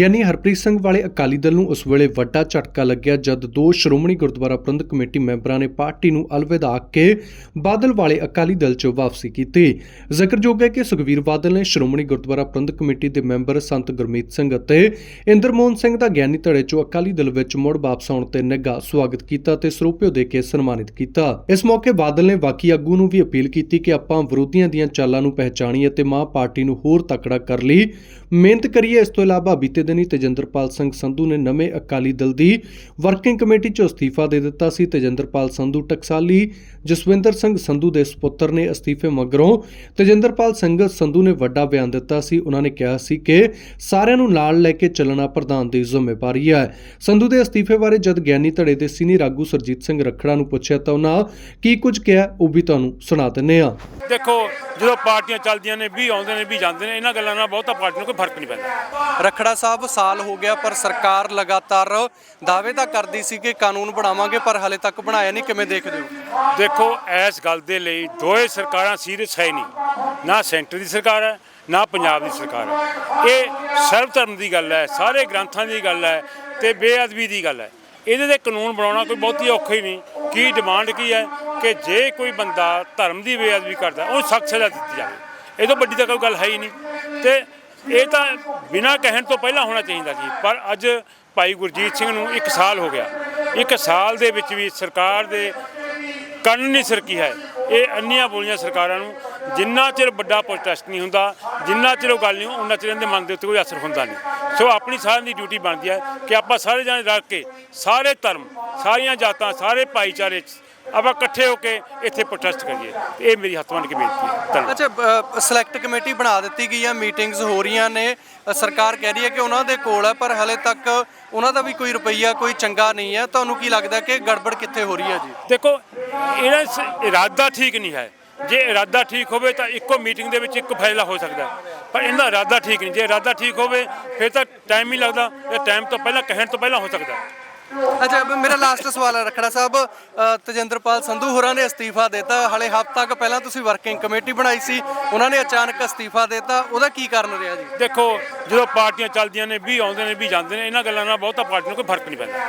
ਗਿਆਨੀ ਹਰਪ੍ਰੀਤ ਸਿੰਘ ਵਾਲੇ ਅਕਾਲੀ ਦਲ ਨੂੰ ਉਸ ਵੇਲੇ ਵੱਡਾ ਝਟਕਾ ਲੱਗਿਆ ਜਦ ਦੋ ਸ਼੍ਰੋਮਣੀ ਗੁਰਦੁਆਰਾ ਪ੍ਰਬੰਧਕ ਕਮੇਟੀ ਮੈਂਬਰਾਂ ਨੇ ਪਾਰਟੀ ਨੂੰ ਅਲਵਿਦਾ ਆਖ ਕੇ ਬਾਦਲ ਵਾਲੇ ਅਕਾਲੀ ਦਲ 'ਚ ਵਾਪਸੀ ਕੀਤੀ। ਜ਼ਿਕਰਯੋਗ ਹੈ ਕਿ ਸੁਖਵੀਰ ਬਾਦਲ ਨੇ ਸ਼੍ਰੋਮਣੀ ਗੁਰਦੁਆਰਾ ਪ੍ਰਬੰਧਕ ਕਮੇਟੀ ਦੇ ਮੈਂਬਰ ਸੰਤ ਗੁਰਮੀਤ ਸਿੰਘ ਅਤੇ ਇੰਦਰਮੋਹਨ ਸਿੰਘ ਦਾ ਗਿਆਨੀ ਧੜੇ 'ਚੋਂ ਅਕਾਲੀ ਦਲ ਵਿੱਚ ਮੁੜ ਵਾਪਸ ਆਉਣ ਤੇ ਨਿੱਘਾ ਸਵਾਗਤ ਕੀਤਾ ਤੇ ਸਰੂਪਿਓ ਦੇ ਕੇ ਸਨਮਾਨਿਤ ਕੀਤਾ। ਇਸ ਮੌਕੇ ਬਾਦਲ ਨੇ ਬਾਕੀ ਆਗੂ ਨੂੰ ਵੀ ਅਪੀਲ ਕੀਤੀ ਕਿ ਆਪਾਂ ਵਿਰੋਧੀਆਂ ਦੀਆਂ ਚਾਲਾਂ ਨੂੰ ਪਹਿਚਾਣੀ ਅਤੇ ਮਾਂ ਪਾਰਟੀ ਨੂੰ ਹੋਰ ਤਕੜਾ ਕਰ ਲਈ। ਮਿਹਨਤ ਕਰੀਏ ਇਸ ਤੋਂ ਇਲਾਵਾ ਬੀਤੇ ਦਿਨੀ ਤੇਜਿੰਦਰਪਾਲ ਸਿੰਘ ਸੰਧੂ ਨੇ ਨਵੇਂ ਅਕਾਲੀ ਦਲ ਦੀ ਵਰਕਿੰਗ ਕਮੇਟੀ 'ਚੋਂ ਅਸਤੀਫਾ ਦੇ ਦਿੱਤਾ ਸੀ। ਤੇਜਿੰਦਰਪਾਲ ਸੰਧੂ ਟਕਸਾਲੀ ਜਸਵਿੰਦਰ ਸਿੰਘ ਸੰਧੂ ਦੇ ਸੁਪੁੱਤਰ ਨੇ ਅਸਤੀਫੇ ਮਗਰੋਂ ਤੇਜਿੰਦਰਪਾਲ ਸਿੰਘ ਸੰਧੂ ਨੇ ਵੱਡਾ ਬਿਆਨ ਦਿੱਤਾ ਸੀ। ਉਹਨਾਂ ਨੇ ਕਿਹਾ ਸੀ ਕਿ ਸਾਰਿਆਂ ਨੂੰ ਨਾਲ ਲੈ ਕੇ ਚੱਲਣਾ ਪ੍ਰਧਾਨ ਦੀ ਜ਼ਿੰਮੇਵਾਰੀ ਹੈ। ਸੰਧੂ ਦੇ ਅਸਤੀਫੇ ਬਾਰੇ ਜਦ ਗਿਆਨੀ ਧੜੇ ਦੇ ਸੀਨੀਅਰ ਆਗੂ ਸਰਜੀਤ ਸਿੰਘ ਰੱਖੜਾ ਨੂੰ ਪੁੱਛਿਆ ਤਾਂ ਉਹਨਾਂ ਕੀ ਕੁਝ ਕਿਹਾ ਉਹ ਵੀ ਤੁਹਾਨੂੰ ਸੁਣਾ ਦਿੰਨੇ ਆ ਦੇਖੋ ਜਦੋਂ ਪਾਰਟੀਆਂ ਚੱਲਦੀਆਂ ਨੇ ਵੀ ਆਉਂਦੇ ਨੇ ਵੀ ਜਾਂਦੇ ਨੇ ਇਹਨਾਂ ਗੱਲਾਂ ਨਾਲ ਬਹੁਤਾ ਪਾਰਟੀ ਨੂੰ ਕੋਈ ਫ਼ਰਕ ਨਹੀਂ ਪੈਂਦਾ। ਰਖੜਾ ਸਾਹਿਬ ਸਾਲ ਹੋ ਗਿਆ, ਪਰ ਸਰਕਾਰ ਲਗਾਤਾਰ ਦਾਅਵੇ ਤਾਂ ਕਰਦੀ ਸੀ ਕਿ ਕਾਨੂੰਨ ਬਣਾਵਾਂਗੇ, ਪਰ ਹਲੇ ਤੱਕ ਬਣਾਇਆ ਨਹੀਂ। ਕਿਵੇਂ ਦੇਖਦੇ ਹੋ? ਦੇਖੋ, ਇਸ ਗੱਲ ਦੇ ਲਈ ਦੋਏ ਸਰਕਾਰਾਂ ਸੀਰੀਅਸ ਹੈ ਨਹੀਂ। ਨਾ ਸੈਂਟਰ ਦੀ ਸਰਕਾਰ ਹੈ, ਨਾ ਪੰਜਾਬ ਦੀ ਸਰਕਾਰ ਹੈ। ਇਹ ਸਰਵ ਧਰਮ ਦੀ ਗੱਲ ਹੈ, ਸਾਰੇ ਗ੍ਰੰਥਾਂ ਦੀ ਗੱਲ ਹੈ ਤੇ ਬੇਅਦਬੀ ਦੀ ਗੱਲ ਹੈ। ਇਹਦੇ ਤੇ ਕਾਨੂੰਨ ਬਣਾਉਣਾ ਕੋਈ ਬਹੁਤੀ ਔਖਾ ਹੀ ਨਹੀਂ। ਕੀ ਡਿਮਾਂਡ ਕੀ ਹੈ ਕਿ ਜੇ ਕੋਈ ਬੰਦਾ ਧਰਮ ਦੀ ਬੇਅਦਬੀ ਕਰਦਾ ਉਹ ਸਖਤ ਸਜ਼ਾ ਦਿੱਤੀ ਜਾਵੇ। ਇਹ ਤੋਂ ਵੱਡੀ ਤਾਂ ਕੋਈ ਗੱਲ ਹੈ ਹੀ ਨਹੀਂ। ਤੇ ਇਹ ਤਾਂ ਬਿਨਾਂ ਕਹਿਣ ਤੋਂ ਪਹਿਲਾਂ ਹੋਣਾ ਚਾਹੀਦਾ ਸੀ ਪਰ ਅੱਜ ਭਾਈ ਗੁਰਜੀਤ ਸਿੰਘ ਨੂੰ 1 ਸਾਲ ਹੋ ਗਿਆ। ਇੱਕ ਸਾਲ ਦੇ ਵਿੱਚ ਵੀ ਸਰਕਾਰ ਦੇ ਕੰਨ ਨਹੀਂ ਸਰਕੀ ਹੈ। ਇਹ ਅੰਨੀਆਂ ਬੋਲੀਆਂ ਸਰਕਾਰਾਂ ਨੂੰ ਜਿੰਨਾ ਚਿਰ ਵੱਡਾ ਪ੍ਰੋਟੈਸਟ ਨਹੀਂ ਹੁੰਦਾ ਜਿੰਨਾ ਚਿਰ ਉਹ ਗੱਲ ਨਹੀਂ ਉਹਨਾਂ ਚਿਰ ਇਹਦੇ ਮਨ ਦੇ ਉੱਤੇ ਕੋਈ ਅਸਰ ਹੁੰਦਾ ਨਹੀਂ। ਸੋ ਆਪਣੀ ਸਾਰਿਆਂ ਦੀ ਡਿਊਟੀ ਬਣਦੀ ਹੈ ਕਿ ਆਪਾਂ ਸਾਰੇ ਜਣੇ ਰਲ ਕੇ ਸਾਰੇ ਧਰਮ ਸਾਰੀਆਂ ਜਾਤਾਂ ਸਾਰੇ ਭਾਈਚਾਰੇ 'ਚ ਆਪਾਂ ਇਕੱਠੇ ਹੋ ਕੇ ਇੱਥੇ ਪ੍ਰੋਟੈਸਟ ਕਰੀਏ। ਇਹ ਮੇਰੀ ਹੱਥ ਬੰਨ੍ਹ ਕੇ ਬੇਨਤੀ ਹੈ। ਧੰਨਵਾਦ। ਅੱਛਾ ਸਿਲੈਕਟ ਕਮੇਟੀ ਬਣਾ ਦਿੱਤੀ ਗਈ ਹੈ ਮੀਟਿੰਗਸ ਹੋ ਰਹੀਆਂ ਨੇ। ਸਰਕਾਰ ਕਹਿ ਰਹੀ ਹੈ ਕਿ ਉਹਨਾਂ ਦੇ ਕੋਲ ਹੈ ਪਰ ਹਲੇ ਤੱਕ ਉਹਨਾਂ ਦਾ ਵੀ ਕੋਈ ਰੁਪਈਆ ਕੋਈ ਚੰਗਾ ਨਹੀਂ ਹੈ। ਤੁਹਾਨੂੰ ਕੀ ਲੱਗਦਾ ਕਿ ਗੜਬੜ ਕਿੱਥੇ ਹੋ ਰਹੀ ਹੈ ਜੀ? ਦੇਖੋ ਇਹਦਾ ਇਰਾਦਾ ਠੀਕ ਨਹੀਂ ਹੈ। ਜੇ ਇਰਾਦਾ ਠੀਕ ਹੋਵੇ ਤਾਂ ਇੱਕੋ ਮੀਟਿੰਗ ਦੇ ਵਿੱਚ ਇੱਕ ਫੈਸਲਾ ਹੋ ਸਕਦਾ। ਪਰ ਇਹਦਾ ਇਰਾਦਾ ਠੀਕ ਨਹੀਂ। ਜੇ ਇਰਾਦਾ ਠੀਕ ਹੋਵੇ ਫਿਰ ਤਾਂ ਟਾਈਮ ਹੀ ਲੱਗਦਾ। ਇਹ ਟਾਈਮ ਤੋਂ ਪਹਿਲਾਂ ਕਹਿਣ ਤੋਂ ਪਹਿਲਾਂ ਹੋ ਸਕਦਾ। ਅੱਛਾ ਮੇਰਾ ਲਾਸਟ ਸਵਾਲ ਹੈ ਰਖੜਾ ਸਾਹਿਬ। ਤੇਜਿੰਦਰਪਾਲ ਸੰਧੂ ਹੋਰਾਂ ਨੇ ਅਸਤੀਫਾ ਦਿੱਤਾ। ਹਲੇ ਹਫ਼ਤਾ ਕੁ ਪਹਿਲਾਂ ਤੁਸੀਂ ਵਰਕਿੰਗ ਕਮੇਟੀ ਬਣਾਈ ਸੀ। ਉਹਨਾਂ ਨੇ ਅਚਾਨਕ ਅਸਤੀਫਾ ਦਿੱਤਾ। ਉਹਦਾ ਕੀ ਕਾਰਨ ਰਿਹਾ ਜੀ? ਦੇਖੋ ਜਦੋਂ ਪਾਰਟੀਆਂ ਚੱਲਦੀਆਂ ਨੇ ਵੀ ਆਉਂਦੇ ਨੇ ਵੀ ਜਾਂਦੇ ਨੇ ਇਹਨਾਂ ਗੱਲਾਂ ਨਾਲ ਬਹੁਤਾ ਪਾਰਟੀ ਨੂੰ ਕੋਈ ਫ਼ਰਕ ਨਹੀਂ ਪੈਂਦਾ।